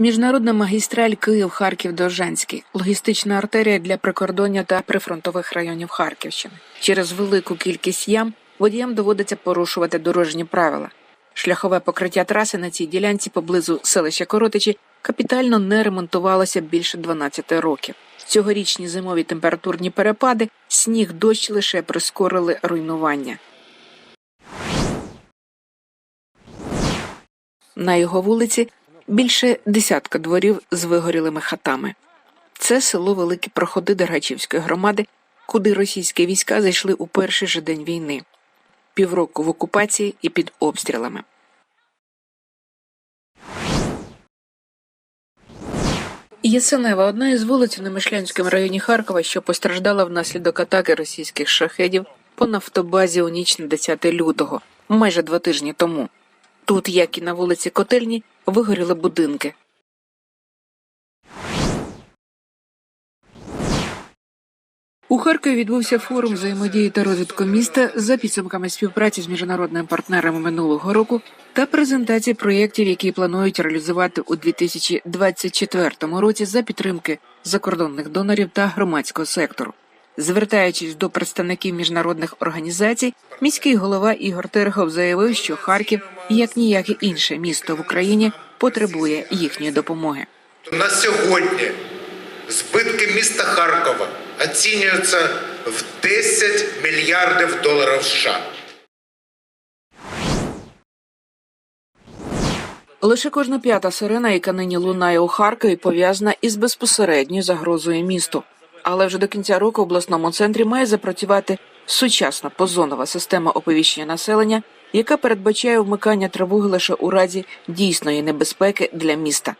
Міжнародна магістраль Київ-Харків-Довжанський логістична артерія для прикордоння та прифронтових районів Харківщини. Через велику кількість ям водіям доводиться порушувати дорожні правила. Шляхове покриття траси на цій ділянці поблизу селища Коротичі капітально не ремонтувалося більше 12 років. Цьогорічні зимові температурні перепади, сніг дощ лише прискорили руйнування. На його вулиці більше десятка дворів з вигорілими хатами. Це село Великі Проходи Дергачівської громади, куди російські війська зайшли у перший же день війни, півроку в окупації і під обстрілами. Єсенева одна із вулиць у Немишлянському районі Харкова, що постраждала внаслідок атаки російських шахедів по нафтобазі у ніч на 10 лютого, майже два тижні тому. Тут, як і на вулиці Котельні, вигоріли будинки. У Харкові відбувся форум взаємодії та розвитку міста за підсумками співпраці з міжнародними партнерами минулого року та презентації проєктів, які планують реалізувати у 2024 році за підтримки закордонних донорів та громадського сектору. Звертаючись до представників міжнародних організацій, міський голова Ігор Терехов заявив, що Харків, як ніяке інше місто в Україні, потребує їхньої допомоги. На сьогодні збитки міста Харкова оцінюються в 10 мільярдів доларів США. Лише кожна п'ята сирена, яка нині лунає у Харкові, пов'язана із безпосередньою загрозою місту. Але вже до кінця року в обласному центрі має запрацювати сучасна позонова система оповіщення населення, яка передбачає вмикання тривоги лише у разі дійсної небезпеки для міста.